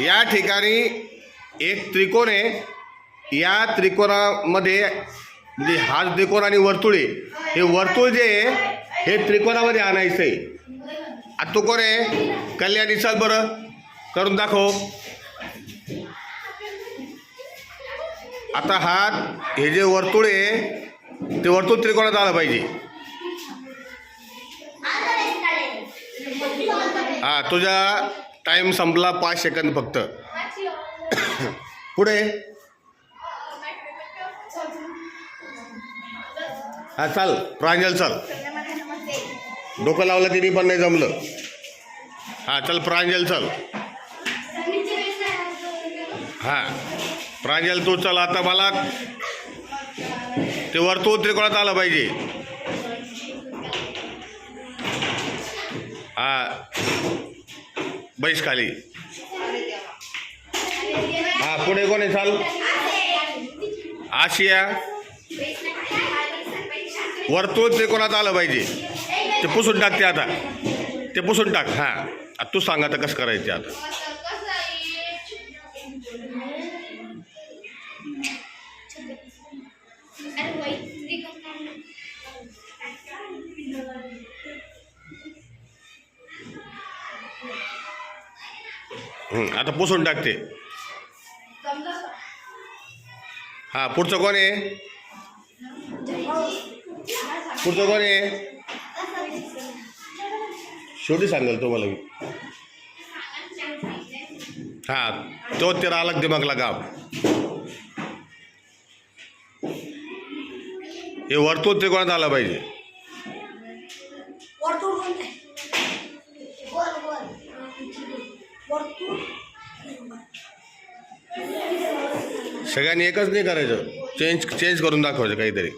या ठिकाणी एक त्रिकोण आहे. या त्रिकोणामध्ये जे हा त्रिकोण आणि वर्तुळ आहे हे वर्तुळ जे आहे हे त्रिकोणामध्ये आणायचं आहे. आता तू कोण आहे? कल्याणी चल बरं. करून दाखव. आता हा हे जे वर्तुळ आहे ते वर्तुळ त्रिकोणात आलं पाहिजे. हा तुझ्या टाइम संपला पाच सेकंद फक्त. पुढे. हा चाल प्रांजल चल. डोकं लावलं तिने पण नाही जमलं. हा चल प्रांजल चल. हा प्रांजल तू चल आता मला. ते वर्तुळ त्रिकोणात आलं पाहिजे. हा. बैसखाली हा पुढे कोणी चाल. आशिया. वर्तुळ त्रिकोणात आलं पाहिजे? ते पुसून टाक ते आता. ते पुसून टाक. हा. आता तू सांग आता कसं करायचं आता. आता हं, आता पुसून टाकते. हा पुढचं कोण आहे? पुढचं कोण आहे? शेवटी सांगेल तुम्हाला मी. हा तो तेरा अलग दिमागला गाव हे वर्तुळ त्रिकोणात आलं पाहिजे. सगळ्यांनी एकच नाही करायचं. चेंज चेंज करून दाखवायचं काहीतरी.